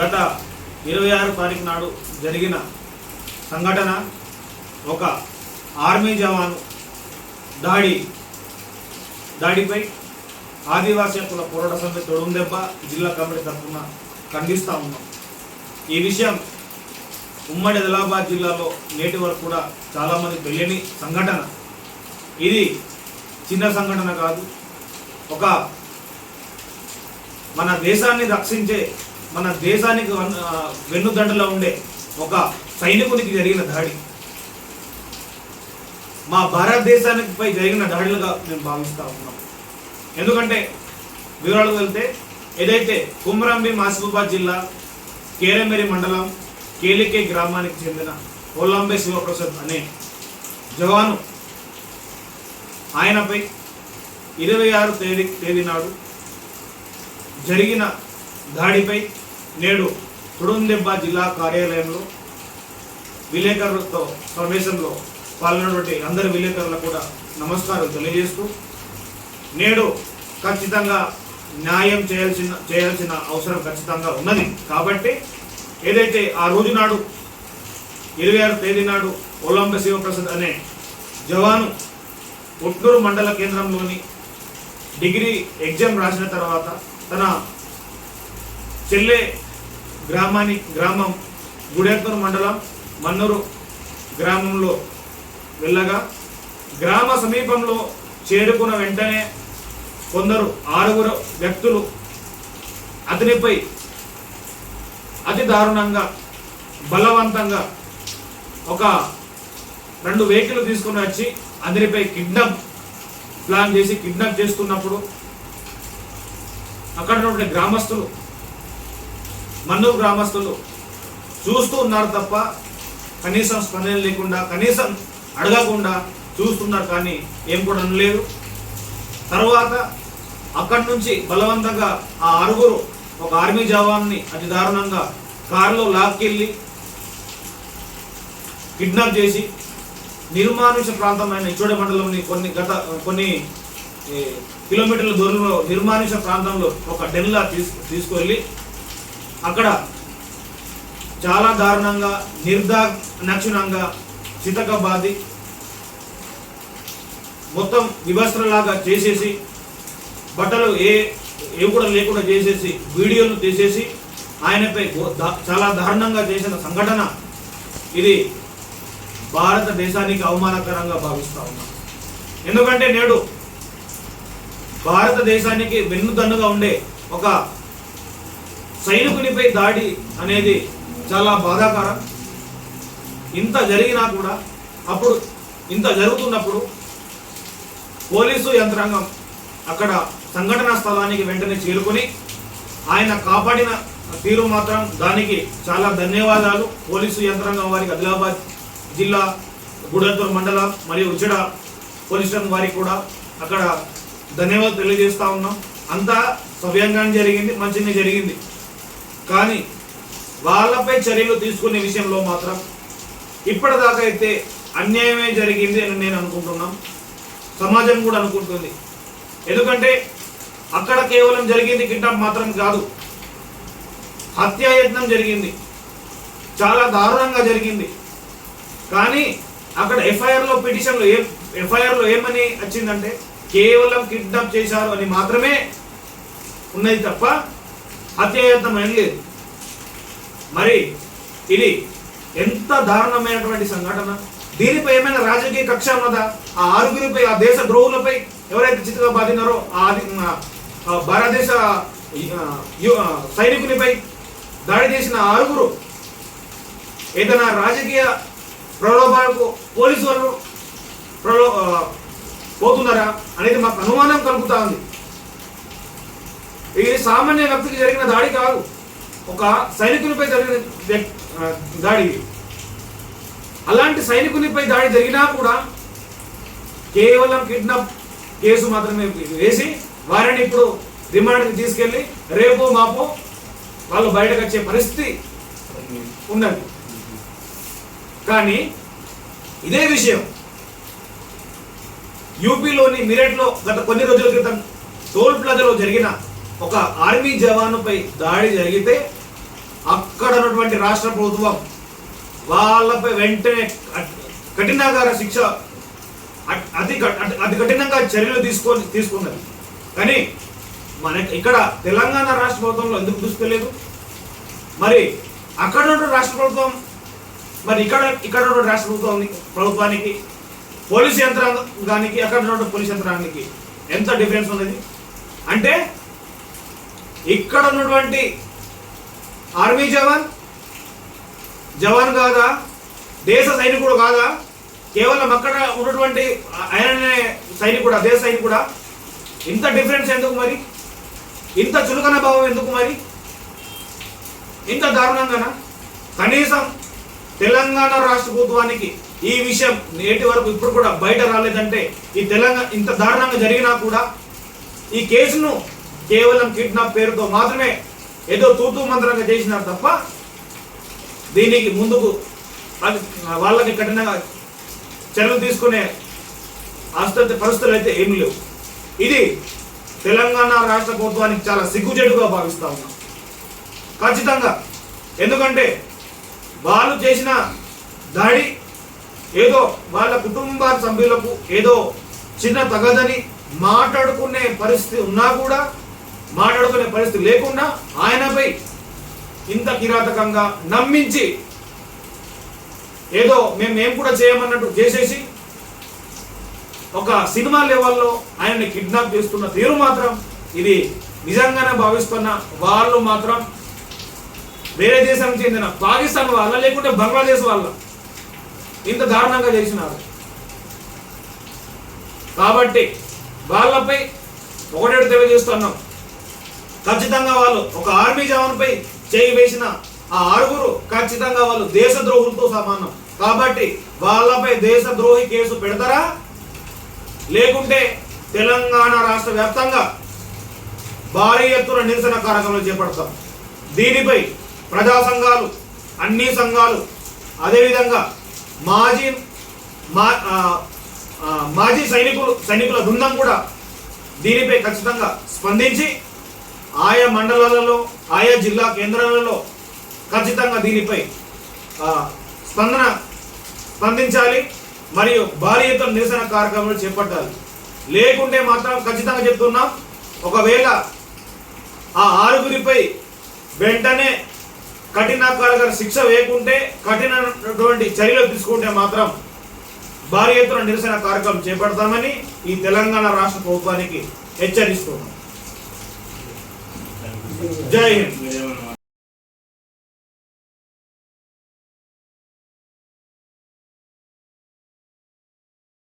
గత ఇరవై ఆరు తారీఖు నాడు జరిగిన సంఘటన ఒక ఆర్మీ జవాను దాడి దాడిపై ఆదివాసీ కుల పోరాట సమితి తొడుందెబ్బ జిల్లా కమిటీ తరఫున ఖండిస్తూ ఉన్నాం. ఈ విషయం ఉమ్మడి ఆదిలాబాద్ జిల్లాలో నేటి వరకు కూడా చాలామంది తెలియని సంఘటన. ఇది చిన్న సంఘటన కాదు. ఒక మన దేశాన్ని రక్షించే మన దేశానికి వన్- వెన్నుదండలో ఉండే ఒక సైనికునికి జరిగిన దాడి. మా భారతదేశానికిపై జరిగిన దాడులుగా మేము భావిస్తూ ఉన్నాం. ఎందుకంటే వివరాలు వెళ్తే ఏదైతే కుమ్రంబి మాసిఫాబాద్ జిల్లా కేరమేరి మండలం కేలికే గ్రామానికి చెందిన కొల్లంబే శివప్రసాద్ అనే జవాను ఆయనపై ఇరవై ఆరు తేదీ తేదీ నాడు జరిగిన దాడిపై నేడు తుడుందెబ్బ జిల్లా కార్యాలయంలో విలేకరులతో సమావేశంలో పాల్గొన్నటువంటి అందరి విలేకరులకు కూడా నమస్కారం తెలియజేస్తూ నేడు ఖచ్చితంగా న్యాయం చేయాల్సిన చేయాల్సిన అవసరం ఖచ్చితంగా ఉన్నది. కాబట్టి ఏదైతే ఆ రోజు నాడు ఇరవై ఆరు తేదీ నాడు ఒలంబ శివప్రసాద్ అనే జవాను ఉట్నూరు మండల కేంద్రంలోని డిగ్రీ ఎగ్జామ్ రాసిన తర్వాత తన చెల్లె గ్రామాని గ్రామం గుడేత్తూరు మండలం మన్నూరు గ్రామంలో వెళ్ళగా గ్రామ సమీపంలో చేరుకున్న వెంటనే కొందరు ఆరుగురు వ్యక్తులు అతనిపై అతి దారుణంగా బలవంతంగా ఒక రెండు వెహికల్ తీసుకుని వచ్చి అతనిపై కిడ్నాప్ ప్లాన్ చేసి కిడ్నాప్ చేస్తున్నప్పుడు అక్కడ ఉన్నటువంటి గ్రామస్తులు మన్నూరు గ్రామస్తులు చూస్తూ ఉన్నారు తప్ప కనీసం స్పందన లేకుండా కనీసం అడగకుండా చూస్తున్నారు కానీ ఏం కూడా అనలేదు. తర్వాత అక్కడి నుంచి బలవంతంగా ఆ ఆరుగురు ఒక ఆర్మీ జవాన్ని అతి దారుణంగా కారులో లాక్కెళ్ళి కిడ్నాప్ చేసి నిర్మానుష ప్రాంతమైన ఇచ్చోడ మండలంని కొన్ని గత కొన్ని కిలోమీటర్ల దూరంలో నిర్మానుష ప్రాంతంలో ఒక డెన్లా తీసు తీసుకువెళ్ళి అక్కడ చాలా దారుణంగా నిర్దాక్షిణంగా చితకబాది మొత్తం వివస్త్రలాగా చేసేసి బట్టలు ఏ ఏ కూడా లేకుండా చేసేసి వీడియోలు తీసేసి ఆయనపై చాలా దారుణంగా చేసిన సంఘటన ఇది భారతదేశానికి అవమానకరంగా భావిస్తూ ఉన్నాం. ఎందుకంటే నేడు భారతదేశానికి వెన్నుదన్నుగా ఉండే ఒక సైనికునిపై దాడి అనేది చాలా బాధాకరం. ఇంత జరిగినా కూడా అప్పుడు ఇంత జరుగుతున్నప్పుడు పోలీసు యంత్రాంగం అక్కడ సంఘటనా స్థలానికి వెంటనే చేరుకొని ఆయన కాపాడిన తీరు మాత్రం దానికి చాలా ధన్యవాదాలు. పోలీసు యంత్రాంగం వారికి ఆదిలాబాద్ జిల్లా గుడత్తూరు మండలం మరియు ఉచిడ పోలీస్ స్టేషన్ వారికి కూడా అక్కడ ధన్యవాదాలు తెలియజేస్తా ఉన్నాం. అంతా సవ్యంగానే జరిగింది మంచిగా జరిగింది. కానీ వాళ్ళపై చర్యలు తీసుకునే విషయంలో మాత్రం ఇప్పటిదాకా అయితే అన్యాయమే జరిగింది అని నేను అనుకుంటున్నాం. సమాజం కూడా అనుకుంటుంది. ఎందుకంటే అక్కడ కేవలం జరిగింది కిడ్నాప్ మాత్రం కాదు. హత్యాయత్నం జరిగింది. చాలా దారుణంగా జరిగింది. కానీ అక్కడ ఎఫ్ఐఆర్లో పిటిషన్లో ఏ ఎఫ్ఐఆర్లో ఏమని వచ్చిందంటే కేవలం కిడ్నాప్ చేశారు అని మాత్రమే ఉన్నది తప్ప హత్యాయత్నం ఏం లేదు మరి ఇది ఎంత దారుణమైనటువంటి సంఘటన? దీనిపై ఏమైనా రాజకీయ కక్ష ఉన్నదా? ఆ ఆరుగురిపై ఆ దేశ ద్రోహులపై ఎవరైతే చిత్తుగా బాధినారో ఆ భారతదేశ సైనికునిపై దాడి చేసిన ఆరుగురు ఏదైనా రాజకీయ ప్రలోభాలకు పోలీసు వాళ్ళు ప్రలో పోతున్నారా అనేది మాకు అనుమానం కలుగుతా ఉంది. ఇది సామాన్య వ్యక్తికి జరిగిన దాడి కాదు. ఒక సైనికునిపై జరిగిన దాడి అలాంటి సైనికునిపై దాడి జరిగినా కూడా కేవలం కిడ్నాప్ కేసు మాత్రమే వేసి వారిని ఇప్పుడు రిమాండ్కి తీసుకెళ్ళి రేపో మాపో వాళ్ళు బయటకు వచ్చే పరిస్థితి ఉన్నది. కానీ ఇదే విషయం యూపీలోని మిరెట్లో గత కొన్ని రోజుల క్రితం టోల్ ప్లాజాలో జరిగిన ఒక ఆర్మీ జవానుపై దాడి జరిగితే అక్కడ ఉన్నటువంటి రాష్ట్ర ప్రభుత్వం వాళ్ళపై వెంటనే కఠ- కఠినాగార శిక్ష అట్- అతి అతి- కఠినంగా చర్యలు తీసుకొని తీసుకున్నది. కానీ మన ఇక్కడ తెలంగాణ రాష్ట్ర ప్రభుత్వంలో ఎందుకు దృష్టి మరి అక్కడ ఉన్న రాష్ట్ర ప్రభుత్వం మరి ఇక్కడ ఇక్కడ ఉన్న రాష్ట్ర ప్రభుత్వానికి ప్రభుత్వానికి పోలీస్ యంత్రాంగానికి అక్కడ ఉన్న పోలీస్ యంత్రాంగానికి ఎంత డిఫరెన్స్ ఉన్నది? అంటే ఇక్కడ ఉన్నటువంటి ఆర్మీ జవాన్ జవాన్ కాదా దేశ సైనికుడు కాదా కేవలం అక్కడ ఉన్నటువంటి ఆయననే సైనికుడా దేశ సైనికుడా? ఇంత డిఫరెన్స్ ఎందుకు మరి? ఇంత చులకన భావం ఎందుకు మరి? ఇంత దారుణంగానా? కనీసం తెలంగాణ రాష్ట్ర ప్రభుత్వానికి ఈ విషయం నేటి వరకు ఇప్పుడు కూడా బయట రాలేదంటే ఈ తెలంగాణ ఇంత దారుణంగా జరిగినా కూడా ఈ కేసును కేవలం కిడ్నాప్ పేరుతో మాత్రమే ఏదో తూతూ మంత్రంగా చేసినారు తప్ప దీనికి ముందుకు అది వాళ్ళకి కఠినంగా చర్యలు తీసుకునే ఆస్తి పరిస్థితులు అయితే ఏమి లేవు. ఇది తెలంగాణ రాష్ట్ర ప్రభుత్వానికి చాలా సిగ్గుచేటుగా భావిస్తా ఉన్నాం. ఖచ్చితంగా. ఎందుకంటే వాళ్ళు చేసిన దాడి ఏదో వాళ్ళ కుటుంబ సభ్యులకు ఏదో చిన్న తగదని మాట్లాడుకునే పరిస్థితి ఉన్నా కూడా మాట్లాడుకునే పరిస్థితి లేకుండా ఆయనపై ఇంత కిరాతకంగా నమ్మించి ఏదో మేము ఏం కూడా చేయమన్నట్టు చేసేసి ఒక సినిమా లెవెల్లో ఆయనని కిడ్నాప్ చేస్తున్న తీరు మాత్రం ఇది నిజంగానే భావిస్తున్న వాళ్ళు మాత్రం వేరే దేశానికి చెందిన పాకిస్తాన్ వాళ్ళ లేకుంటే బంగ్లాదేశ్ వాళ్ళ ఇంత దారుణంగా చేసినారు. కాబట్టి వాళ్ళపై ఒకటే తెలియజేస్తున్నాం ఖచ్చితంగా వాళ్ళు ఒక ఆర్మీ జవాన్పై చేయి వేసిన ఆ ఆరుగురు ఖచ్చితంగా వాళ్ళు దేశద్రోహులతో సమానం. కాబట్టి వాళ్ళపై దేశద్రోహి కేసు పెడతారా? లేకుంటే తెలంగాణ రాష్ట్ర వ్యాప్తంగా భారీ ఎత్తున నిరసన కార్యక్రమాలు చేపడతాం. దీనిపై ప్రజా సంఘాలు అన్ని సంఘాలు అదేవిధంగా మాజీ మా మాజీ సైనికులు సైనికుల బృందం కూడా దీనిపై ఖచ్చితంగా స్పందించి ఆయా మండలాలలో ఆయా జిల్లా కేంద్రాలలో ఖచ్చితంగా దీనిపై స్పందన స్పందించాలి. మరియు భారీ ఎత్తున నిరసన కార్యక్రమాలు చేపట్టాలి. లేకుంటే మాత్రం ఖచ్చితంగా చెప్తున్నాం ఒకవేళ ఆ ఆరుగురిపై వెంటనే కఠినకారక శిక్ష వేయకుంటే కఠినటువంటి చర్యలు తీసుకుంటే మాత్రం భారీ ఎత్తున నిరసన కార్యక్రమం చేపడతామని ఈ తెలంగాణ రాష్ట్ర ప్రభుత్వానికి హెచ్చరిస్తున్నాం. జై హింద్.